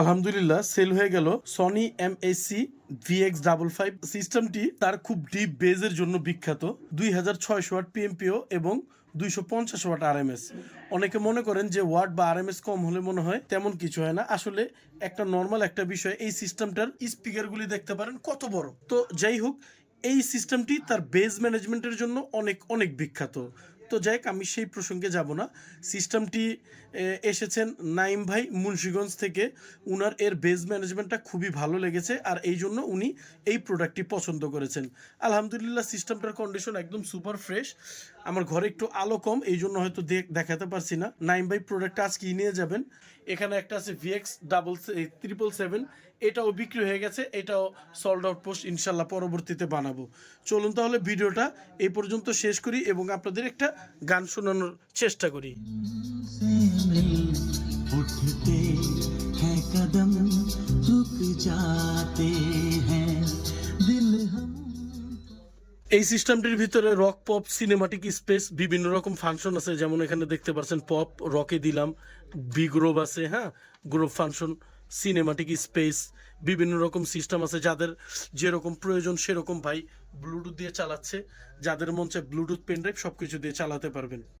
আলহামদুলিল্লাহ সেল হয়ে গেল। Sony M AC VX double five সিস্টেমটি তার খুব ডিপ বেজের জন্য বিখ্যাত। দুই হাজার ছয়শো ওয়াট পিএমপিও এবং দুইশো পঞ্চাশ ওয়াট আরএমএস অনেকে মনে করেন যে ওয়াট বা আরএমএস কম হলে মনে হয় তেমন কিছু হয় না। আসলে একটা নর্মাল একটা বিষয়, এই সিস্টেমটার স্পিকারগুলি দেখতে পারেন, কত বড়। তো যাই হোক, এই সিস্টেমটি তার বেজ ম্যানেজমেন্টের জন্য অনেক অনেক বিখ্যাত। তো যাই আমি সেই প্রসঙ্গে যাব না। সিস্টেমটি এসেছেন নাইম ভাই মুন্সিগঞ্জ থেকে। উনার এর বেজ ম্যানেজমেন্টটা খুবই ভালো লেগেছে আর এই জন্য উনি এই প্রোডাক্টটি পছন্দ করেছেন। আলহামদুলিল্লাহ, সিস্টেমটার কন্ডিশন একদম সুপার ফ্রেশ আমার ঘরে একটু আলো কম এই জন্য হয়তো দেখ- দেখাতে পারছি না নাইম ভাই প্রোডাক্টটা আজকে নিয়ে যাবেন এখানে একটা আছে ভিএক্স ডাবল ট্রিপল সেভেন এটাও বিক্রি হয়ে গেছে এটাও সল্ড আউট পোস্ট ইনশাল্লাহ পরবর্তীতে বানাবো চলুন তাহলে ভিডিওটা এই পর্যন্ত শেষ করি এবং আপনাদের একটা গান শোনানোর চেষ্টা করি से मिल उठते हैं कदम रुक जाते हैं दिल हम এই সিস্টেমটির ভিতরে রক, পপ সিনেমাটিক স্পেস বিভিন্ন রকম ফাংশন আছে। যেমন এখানে দেখতে পাচ্ছেন, পপ রকে দিলাম বি গ্রোভ আছে হ্যাঁ? গ্রোভ ফাংশন সিনেমাটিক স্পেস বিভিন্ন রকম সিস্টেম আছে। যাদের যেরকম প্রয়োজন সেরকম ভাই ব্লুটুথ দিয়ে চালাচ্ছে। যাদের মন চায় ব্লুটুথ পেনড্রাইভ সব কিছু দিয়ে চালাতে পারবেন।